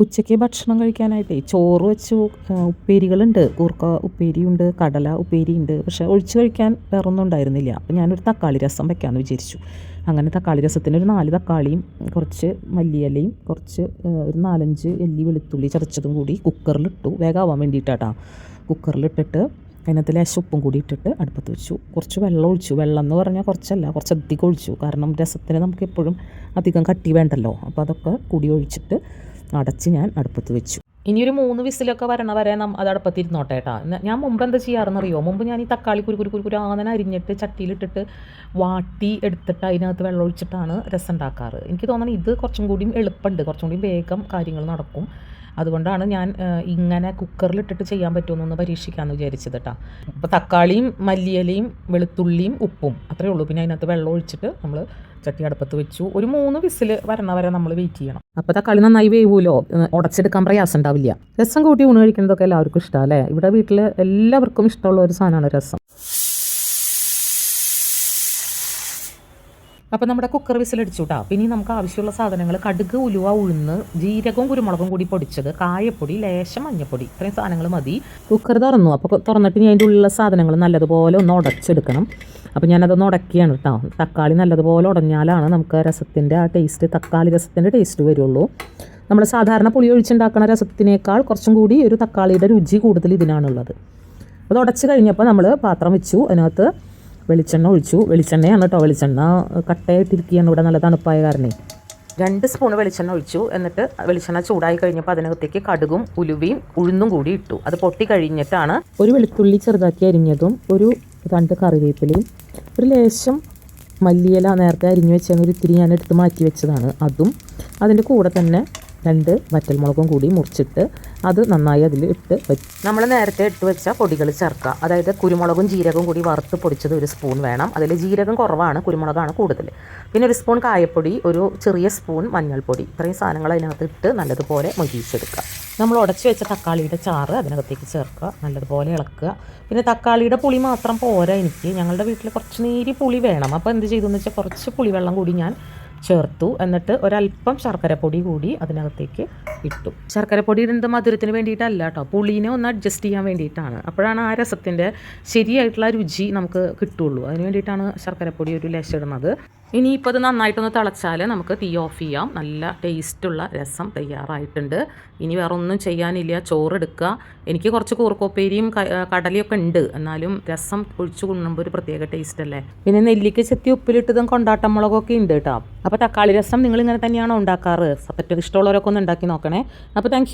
ഉച്ചയ്ക്ക് ഭക്ഷണം കഴിക്കാനായിട്ടേ ചോറ് വെച്ച് ഉപ്പേരികളുണ്ട്. കൂർക്ക ഉപ്പേരിയുണ്ട് കടല ഉപ്പേരിയുണ്ട്. പക്ഷേ ഒഴിച്ച് കഴിക്കാൻ വേറൊന്നും ഉണ്ടായിരുന്നില്ല. അപ്പോൾ ഞാനൊരു തക്കാളി രസം വെക്കാമെന്ന് വിചാരിച്ചു. അങ്ങനെ തക്കാളി രസത്തിന് ഒരു നാല് തക്കാളിയും കുറച്ച് മല്ലിയിലയും കുറച്ച് ഒരു നാലഞ്ച് എല്ലി വെളുത്തുള്ളി ചതച്ചതും കൂടി കുക്കറിലിട്ടു. വേഗമാവാൻ വേണ്ടിയിട്ടാട്ടാ. കുക്കറിലിട്ടിട്ട് അതിനകത്ത് ലേശം ഉപ്പും കൂടി ഇട്ടിട്ട് അടുപ്പത്ത് വെച്ചു. കുറച്ച് വെള്ളം ഒഴിച്ചു. വെള്ളം എന്ന് പറഞ്ഞാൽ കുറച്ചല്ല കുറച്ച് അധികം ഒഴിച്ചു. കാരണം രസത്തിന് നമുക്ക് എപ്പോഴും അധികം കട്ടി വേണ്ടല്ലോ. അപ്പോൾ അതൊക്കെ കൂടി ഒഴിച്ചിട്ട് അടച്ച് ഞാൻ അടുപ്പത്ത് വെച്ചു. ഇനി ഒരു മൂന്ന് വിസിലൊക്കെ വരണ വരെ അത് അടുപ്പത്തിരുന്നോട്ടെ കേട്ടോ ഞാൻ മുമ്പ് എന്താ ചെയ്യാറെന്നറിയോ? മുമ്പ് ഞാൻ ഈ തക്കാളി കുരു കുരു കുരു അങ്ങനെ അരിഞ്ഞിട്ട് ചട്ടിയിലിട്ടിട്ട് വാട്ടി എടുത്തിട്ട് അതിനകത്ത് വെള്ളം ഒഴിച്ചിട്ടാണ് രസം ഉണ്ടാക്കാറ് എനിക്ക് തോന്നണം ഇത് കുറച്ചും കൂടിയും എളുപ്പമുണ്ട് കുറച്ചും കൂടി വേഗം കാര്യങ്ങൾ നടക്കും. അതുകൊണ്ടാണ് ഞാൻ ഇങ്ങനെ കുക്കറിലിട്ടിട്ട് ചെയ്യാൻ പറ്റുമെന്നൊന്ന് പരീക്ഷിക്കാമെന്ന് വിചാരിച്ചത് കേട്ടോ അപ്പോൾ തക്കാളിയും മല്ലിയലയും വെളുത്തുള്ളിയും ഉപ്പും അത്രയേ ഉള്ളൂ. പിന്നെ അതിനകത്ത് വെള്ളം ഒഴിച്ചിട്ട് നമ്മൾ ചട്ടി അടുപ്പത്ത് വെച്ചു. ഒരു മൂന്ന് വിസിൽ വരണ വരെ നമ്മൾ വെയിറ്റ് ചെയ്യണം. അപ്പോൾ തക്കാളി നന്നായി വേവുമല്ലോ? ഉടച്ചെടുക്കാൻ പ്രയാസം ഉണ്ടാവില്ല. രസം കൂട്ടി ഊണ് കഴിക്കുന്നതൊക്കെ എല്ലാവർക്കും ഇഷ്ടമാണ് അല്ലേ? ഇവിടെ വീട്ടിൽ എല്ലാവർക്കും ഇഷ്ടമുള്ള ഒരു സാധനമാണ് രസം. അപ്പോൾ നമ്മുടെ കുക്കർ വിസിലടിച്ചു കേട്ടോ പിന്നെ ഇനി നമുക്ക് ആവശ്യമുള്ള സാധനങ്ങൾ കടുക് ഉലുവ ഉഴുന്ന് ജീരകവും കുരുമുളകും കൂടി പൊടിച്ചത് കായപ്പൊടി ലേശം മഞ്ഞപ്പൊടി. ഇത്രയും സാധനങ്ങൾ മതി. കുക്കർ തുറന്നു. അപ്പോൾ തുറന്നിട്ട് ഇനി അതിന്റെ ഉള്ളിലുള്ള സാധനങ്ങൾ നല്ലതുപോലെ ഒന്ന് ഉടച്ചെടുക്കണം. അപ്പോൾ ഞാനതൊന്ന് ഉടക്കിയാണ് കേട്ടോ തക്കാളി നല്ലതുപോലെ ഉടഞ്ഞാലാണ് നമുക്ക് രസത്തിന്റെ ആ ടേസ്റ്റ് തക്കാളി രസത്തിന്റെ ടേസ്റ്റ് വരുള്ളൂ. നമ്മൾ സാധാരണ പുളി ഒഴിച്ചുണ്ടാക്കുന്ന രസത്തിനേക്കാൾ കുറച്ചും കൂടി ഒരു തക്കാളിയുടെ രുചി കൂടുതൽ ഇതിനാണുള്ളത്. അത് ഉടച്ച് കഴിഞ്ഞപ്പോൾ നമ്മൾ പാത്രം വെച്ചു. അതിനകത്ത് വെളിച്ചെണ്ണ ഒഴിച്ചു. വെളിച്ചെണ്ണയാണ് കേട്ടോ വെളിച്ചെണ്ണ. കട്ടയായിട്ടിരിക്കുകയാണ് ഇവിടെ നല്ല തണുപ്പായ കാരണേ. രണ്ട് സ്പൂൺ വെളിച്ചെണ്ണ ഒഴിച്ചു. എന്നിട്ട് വെളിച്ചെണ്ണ ചൂടായി കഴിഞ്ഞപ്പോൾ അതിനകത്തേക്ക് കടുകും ഉലുവയും ഉഴുന്നും കൂടി ഇട്ടു. അത് പൊട്ടി കഴിഞ്ഞിട്ടാണ് ഒരു വെളുത്തുള്ളി ചെറുതാക്കി അരിഞ്ഞതും ഒരു രണ്ട് കറിവേപ്പിലയും ഒരു ലേശം മല്ലിയില നേരത്തെ അരിഞ്ഞു വെച്ചതിന് ഒരു ഇത്തിരി ഞാൻ എടുത്ത് മാറ്റി വെച്ചതാണ്. അതും അതിന്റെ കൂടെ തന്നെ രണ്ട് വറ്റൽമുളകും കൂടി മുറിച്ചിട്ട് അത് നന്നായി അതിൽ ഇട്ട് വെച്ച് നമ്മൾ നേരത്തെ ഇട്ട് വെച്ച പൊടികൾ ചേർക്കുക. അതായത് കുരുമുളകും ജീരകവും കൂടി വറുത്ത് പൊടിച്ചത് ഒരു സ്പൂൺ വേണം. അതിൽ ജീരകം കുറവാണ് കുരുമുളകാണ് കൂടുതൽ. പിന്നെ ഒരു സ്പൂൺ കായപ്പൊടി ഒരു ചെറിയ സ്പൂൺ മഞ്ഞൾപ്പൊടി. ഇത്രയും സാധനങ്ങൾ അതിനകത്ത് ഇട്ട് നല്ലതുപോലെ മൊരിയിച്ചെടുക്കുക നമ്മൾ ഉടച്ച് വെച്ച തക്കാളിയുടെ ചാറ് അതിനകത്തേക്ക് ചേർക്കുക. നല്ലതുപോലെ ഇളക്കുക. പിന്നെ തക്കാളിയുടെ പുളി മാത്രം പോരാ എനിക്ക്. ഞങ്ങളുടെ വീട്ടിൽ കുറച്ച് നേരി പുളി വേണം. അപ്പോൾ എന്ത് ചെയ്തു എന്ന് വെച്ചാൽ കുറച്ച് പുളിവെള്ളം കൂടി ഞാൻ ചേർത്തു. എന്നിട്ട് ഒരല്പം ശർക്കരപ്പൊടി കൂടി അതിനകത്തേക്ക് ഇട്ടു. ശർക്കരപ്പൊടി ഇടുന്നത് മധുരത്തിന് വേണ്ടിയിട്ടല്ല കേട്ടോ. പുളീനെ ഒന്ന് അഡ്ജസ്റ്റ് ചെയ്യാൻ വേണ്ടിയിട്ടാണ്. അപ്പോഴാണ് ആ രസത്തിന്റെ ശരിയായിട്ടുള്ള രുചി നമുക്ക് കിട്ടുള്ളൂ. അതിന് വേണ്ടിയിട്ടാണ് ശർക്കരപ്പൊടി ഒരു ലേശം ഇടുന്നത്. ഇനിയിപ്പോൾ അത് നന്നായിട്ടൊന്ന് തിളച്ചാൽ നമുക്ക് തീ ഓഫ് ചെയ്യാം. നല്ല ടേസ്റ്റുള്ള രസം തയ്യാറായിട്ടുണ്ട്. ഇനി വേറെ ഒന്നും ചെയ്യാനില്ല. ചോറെടുക്കുക. എനിക്ക് കുറച്ച് കൂർക്കോപ്പേരിയും കടലയൊക്കെ ഉണ്ട്. എന്നാലും രസം ഒഴിച്ചു കൊണ്ടുമ്പോൾ ഒരു പ്രത്യേക ടേസ്റ്റ് അല്ലേ? പിന്നെ നെല്ലിക്ക ചെത്തി ഉപ്പിലിട്ടതും കൊണ്ടാട്ടം മുളകൊക്കെ ഉണ്ട് കേട്ടോ. അപ്പോൾ തക്കാളി രസം നിങ്ങൾ ഇങ്ങനെ തന്നെയാണോ ഉണ്ടാക്കാറ്? പറ്റും ഇഷ്ടമുള്ളവരൊക്കെ ഒന്ന് ഉണ്ടാക്കി നോക്കണേ. അപ്പോൾ താങ്ക്